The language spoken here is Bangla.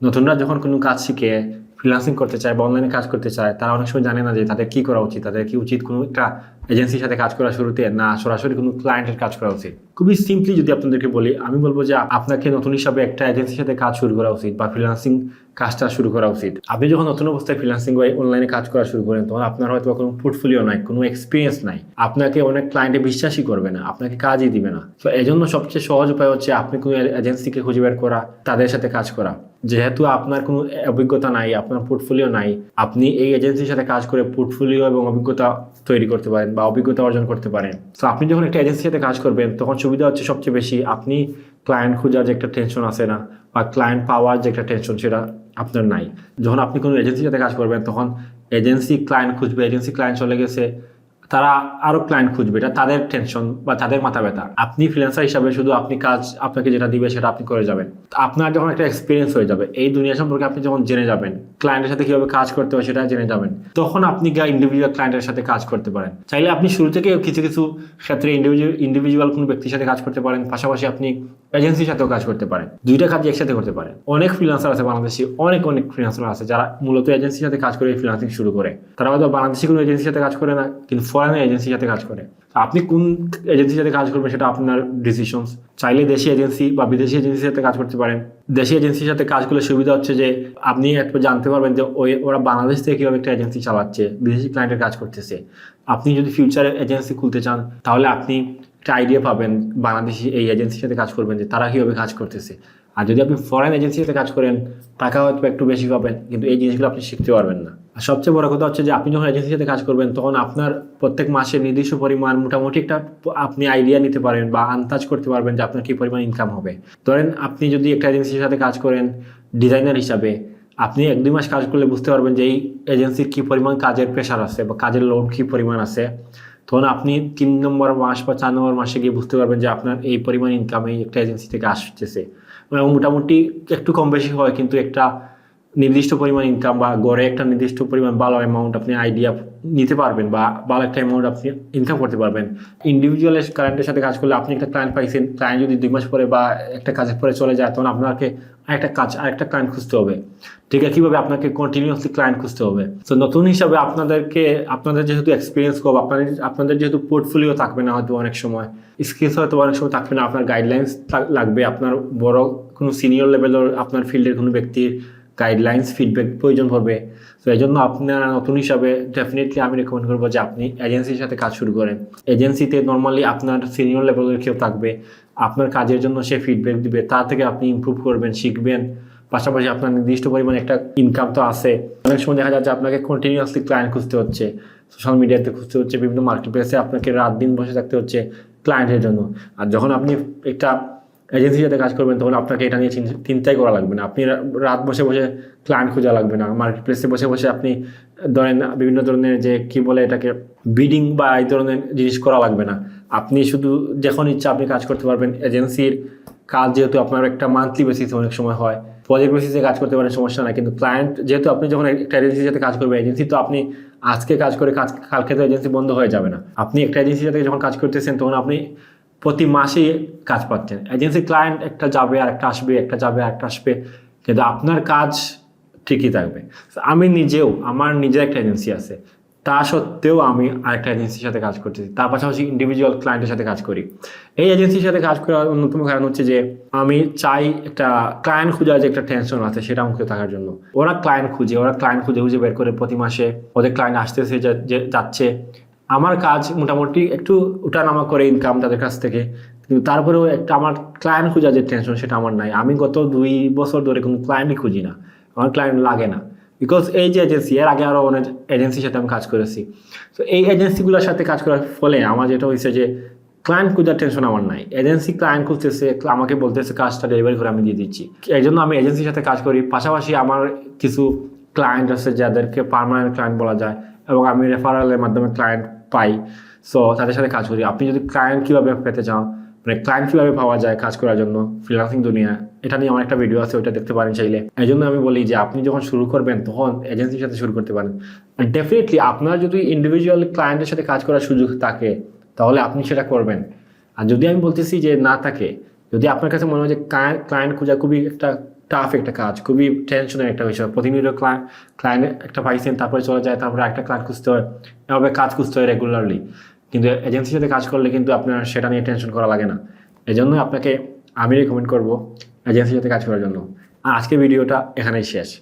নতুনরা যখন কোনো কাজ শিখে ফ্রিলান্সিং করতে চায় বা অনলাইনে কাজ করতে চায়, তারা অনেক সময় জানে না যে তাদের কি করা উচিত, তাদের কি উচিত কোনো একটা এজেন্সির সাথে কাজ করা শুরুতে, না সরাসরি কোনো ক্লায়েন্টের কাজ করা উচিত। খুবই সিম্পলি যদি আপনাদেরকে বলি, আমি বলব যে আপনাকে নতুন হিসাবে একটা এজেন্সির সাথে কাজ শুরু করা উচিত বা ফ্রিলান্সিং কাজটা শুরু করা উচিত। আপনি যখন নতুন অবস্থায় ফ্রিলান্সিং বা অনলাইনে কাজ করা শুরু করেন, তখন আপনার হয়তো কোনো পোর্টফোলিও নাই, কোনো এক্সপিরিয়েন্স নাই। আপনাকে অনেক ক্লায়েন্টে বিশ্বাসই করবে না, আপনাকে কাজই দিবে না। তো এই জন্য সবচেয়ে সহজ উপায় হচ্ছে আপনি কোনো এজেন্সিকে খুঁজে বের করা, তাদের সাথে কাজ করা। যেহেতু আপনার কোনো অভিজ্ঞতা নাই, আপনার পোর্টফোলিও নাই, আপনি এই এজেন্সির সাথে কাজ করে পোর্টফোলিও এবং অভিজ্ঞতা তৈরি করতে পারেন বা অভিজ্ঞতা অর্জন করতে পারেন। তো আপনি যখন একটা এজেন্সির সাথে কাজ করবেন, তখন সুবিধা হচ্ছে সবচেয়ে বেশি আপনি ক্লায়েন্ট খোঁজার যে একটা টেনশন আছে না, বা ক্লায়েন্ট পাওয়ার যে একটা টেনশন সেটা আপনার নাই। যখন আপনি কোনো এজেন্সির সাথে কাজ করবেন, তখন এজেন্সি ক্লায়েন্ট খুঁজবে এজেন্সি ক্লায়েন্ট চলে গেছে তারা আরও ক্লায়েন্ট খুঁজবে, এটা তাদের টেনশন বা তাদের মাথা ব্যথা। আপনি ফ্রিল্যান্সার হিসাবে শুধু আপনি কাজ আপনাকে যেটা দিবে সেটা আপনি করে যাবেন। আপনার যখন একটা এক্সপিরিয়েন্স হয়ে যাবে, এই দুনিয়া সম্পর্কে আপনি যখন জেনে যাবেন ক্লায়েন্টের সাথে কীভাবে কাজ করতে হয় সেটা জেনে যাবেন, তখন আপনি ইন্ডিভিজুয়াল ক্লায়েন্টের সাথে কাজ করতে পারেন। চাইলে আপনি শুরু থেকে কিছু কিছু ক্ষেত্রে ইন্ডিভিজুয়াল ইন্ডিভিজুয়াল কোনো ব্যক্তির সাথে কাজ করতে পারেন, পাশাপাশি আপনি এজেন্সির সাথেও কাজ করতে পারেন দুইটা কাজ একসাথে করতে পারেন অনেক ফ্রিলান্সার আছে বাংলাদেশি, অনেক অনেক ফ্রিলান্সার আছে যারা মূলত এজেন্সির সাথে কাজ করে ফ্রিলান্সিং শুরু করে। তারা হয়তো বাংলাদেশি কোনো এজেন্সির সাথে কাজ করে না, কিন্তু ফরেনের এজেন্সির সাথে কাজ করে। আপনি কোন এজেন্সির সাথে কাজ করবেন সেটা আপনার ডিসিশনস চাইলে দেশি এজেন্সি বা বিদেশি এজেন্সির সাথে কাজ করতে পারেন। দেশি এজেন্সির সাথে কাজ করলে সুবিধা হচ্ছে যে আপনি একটু জানতে পারবেন যে ওই, ওরা বাংলাদেশ থেকে কীভাবে একটা এজেন্সি চালাচ্ছে, বিদেশি ক্লায়েন্টের কাজ করতেছে। আপনি যদি ফিউচারে এজেন্সি খুলতে চান, তাহলে আপনি একটা আইডিয়া পাবেন বাংলাদেশি এই এজেন্সির সাথে কাজ করবেন যে তারা কীভাবে কাজ করতেছে। আর যদি আপনি ফরেন এজেন্সির সাথে কাজ করেন, টাকা হয়তো একটু বেশি পাবেন, কিন্তু এই জিনিসগুলো আপনি শিখতে পারবেন না। আর সবচেয়ে বড় কথা হচ্ছে যে আপনি যখন এজেন্সির সাথে কাজ করবেন, তখন আপনার প্রত্যেক মাসে নির্দিষ্ট পরিমাণ মোটামুটি একটা আপনি আইডিয়া নিতে পারেন বা আন্দাজ করতে পারবেন যে আপনার কী পরিমাণ ইনকাম হবে। ধরেন আপনি যদি একটা এজেন্সির সাথে কাজ করেন ডিজাইনার হিসাবে, আপনি এক দুই মাস কাজ করলে বুঝতে পারবেন যে এই এজেন্সির কী পরিমাণ কাজের প্রেশার আছে বা কাজের লোড কী পরিমাণ আছে। তখন আপনি তিন নম্বর মাস বা চার নম্বর মাসে গিয়ে বুঝতে পারবেন যে আপনার এই পরিমাণ ইনকাম এই একটা এজেন্সি থেকে আসতেছে। মোটামুটি একটু কম বেশি হয়, কিন্তু একটা নির্দিষ্ট পরিমাণ ইনকাম বা গড়ে একটা নির্দিষ্ট পরিমাণ ভালো অ্যামাউন্ট আপনি আইডিয়া নিতে পারবেন বা ভালো একটা অ্যামাউন্ট আপনি ইনকাম করতে পারবেন। ইন্ডিভিজুয়াল ক্লায়েন্টের সাথে কাজ করলে আপনি একটা ক্লায়েন্ট পাইছেন ক্লায়েন্ট যদি দুই মাস পরে বা একটা কাজের পরে চলে যায়, তখন আপনাকে আরেকটা কাজ, আরেকটা ক্লায়েন্ট খুঁজতে হবে। ঠিক আছে, কীভাবে আপনাকে কন্টিনিউয়াসলি ক্লায়েন্ট খুঁজতে হবে? তো নতুন হিসাবে আপনাদেরকে, আপনাদের যেহেতু এক্সপিরিয়েন্স কম আপনাদের আপনাদের যেহেতু পোর্টফোলিও থাকবে না হয়তো অনেক সময় স্কিলস হয়তো অনেক সময় থাকবে না, আপনার গাইডলাইন্স লাগবে, আপনার বড় কোনো সিনিয়র লেভেলের আপনার ফিল্ডের কোনো ব্যক্তির গাইডলাইন্স ফিডব্যাক প্রয়োজন পড়বে তো এই জন্য আপনার নতুন হিসাবে ডেফিনেটলি আমি রেকমেন্ড করব যে আপনি এজেন্সির সাথে কাজ শুরু করেন। এজেন্সিতে নর্মালি আপনার সিনিয়র লেভেলের কেউ থাকবে। আপনার কাজের জন্য সে ফিডব্যাক দিবে, তা থেকে আপনি ইমপ্রুভ করবেন, শিখবেন। পাশাপাশি আপনার নির্দিষ্ট পরিমাণে একটা ইনকাম তো আছে। অনেক সময় দেখা যাচ্ছে আপনাকে কন্টিনিউয়াসলি ক্লায়েন্ট খুঁজতে হচ্ছে। সোশ্যাল মিডিয়াতে খুঁজতে হচ্ছে, বিভিন্ন মার্কেট প্লেসে আপনাকে রাত দিন বসে থাকতে হচ্ছে ক্লায়েন্টের জন্য। আর যখন আপনি একটা এজেন্সির সাথে কাজ করবেন, তখন আপনাকে এটা নিয়ে চিন- চিন্তাই করা লাগবে না। আপনি রাত বসে বসে ক্লায়েন্ট খোঁজা লাগবে না। মার্কেট প্লেসে বসে বসে আপনি, ধরেন, বিভিন্ন ধরনের যে কি বলে এটাকে বিডিং বা এই ধরনের জিনিস করা লাগবে না। আপনি শুধু যখন ইচ্ছা আপনি কাজ করতে পারবেন। এজেন্সির কাজ যেহেতু আপনার একটা মান্থলি বেসিসে অনেক সময় হয়। প্রজেক্ট বেসিসে কাজ করতে পারেন, সমস্যা নাই। কিন্তু ক্লায়েন্ট যেহেতু আপনি যখন একটা এজেন্সির সাথে কাজ করবেন এজেন্সি তো আপনি আজকে কাজ করে, কাজ কালকে তো এজেন্সি বন্ধ হয়ে যাবে না। আপনি একটা এজেন্সির সাথে যখন কাজ করতেছেন, তখন আপনি প্রতি মাসে কাজ পাচ্ছেন। এজেন্সি ক্লায়েন্ট একটা যাবে আর একটা আসবে, একটা যাবে আর একটা আসবে। কিন্তু আপনার কাজ ঠিকই থাকবে। আমি নিজেও, আমার নিজের একটা এজেন্সি আছে। তা সত্ত্বেও আমি আরেকটা এজেন্সির সাথে কাজ করতেছি। তার পাশাপাশি ইন্ডিভিজুয়াল ক্লায়েন্টের সাথে কাজ করি। এই এজেন্সির সাথে কাজ করার অন্যতম কারণ হচ্ছে যে, আমি চাই একটা ক্লায়েন্ট খোঁজার যে একটা টেনশন আছে, সেটা মুক্ত থাকার জন্য। ওরা ক্লায়েন্ট খুঁজে, ওরা ক্লায়েন্ট খুঁজে খুঁজে বের করে প্রতি মাসে। ওদের ক্লায়েন্ট আসতেছে যাচ্ছে। আমার কাজ মোটামুটি একটু উঠানামা করে ইনকাম তাদের কাছ থেকে। কিন্তু তারপরেও একটা আমার ক্লায়েন্ট খোঁজার যে টেনশন সেটা আমার নাই। আমি গত দুই বছর ধরে কোনো ক্লায়েন্টই খুঁজি না। আমার ক্লায়েন্ট লাগে না। বিকজ এই যে এজেন্সি এর আগে আরও অনেক এজেন্সির সাথে আমি কাজ করেছি। তো এই এজেন্সিগুলোর সাথে কাজ করার ফলে আমার যেটা হয়েছে যে ক্লায়েন্ট খোঁজার টেনশন আমার নাই। এজেন্সি ক্লায়েন্ট খুঁজতেছে, আমাকে বলতেছে, কাজটা ডেলিভারি করে আমি দিয়ে দিচ্ছি। এই জন্য আমি এজেন্সির সাথে কাজ করি। পাশাপাশি আমার কিছু ক্লায়েন্ট আছে, যাদেরকে পার্মানেন্ট ক্লায়েন্ট বলা যায়। এবং আমি রেফারেলের মাধ্যমে ক্লায়েন্ট পাই। সো তাদের সাথে কাজ করি। আপনি যদি ক্লায়েন্ট কীভাবে পেতে চান মানে ক্লায়েন্ট কীভাবে পাওয়া যায় কাজ করার জন্য ফ্রিলান্সিং দুনিয়া, এটা নিয়ে আমার একটা ভিডিও আছে ওটা দেখতে পারেন চাইলে। এই জন্য আমি বলি যে, আপনি যখন শুরু করবেন, তখন এজেন্সির সাথে শুরু করতে পারেন। ডেফিনেটলি আপনার যদি ইন্ডিভিজুয়াল ক্লায়েন্টের সাথে কাজ করার সুযোগ থাকে, তাহলে আপনি সেটা করবেন। আর যদি আমি বলতেছি যে না থাকে, যদি আপনার কাছে মনে হয় যে ক্লায়েন্ট খোঁজা খুবই একটা টাফ একটা কাজ, খুবই টেনশনের একটা বিষয়। প্রতিনিয়ত ক্লায়েন্ট একটা পাইছেন তারপরে চলে যায়, তারপরে একটা ক্লায়েন্ট খুঁজতে হয়, এভাবে কাজ খুঁজতে হয় রেগুলারলি কিন্তু এজেন্সির সাথে কাজ করলে কিন্তু আপনার সেটা নিয়ে টেনশন করা লাগে না। এই জন্য আপনাকে আমি রেকমেন্ড করব এজেন্সির সাথে কাজ করার জন্য। আর আজকে ভিডিওটা এখানেই শেষ।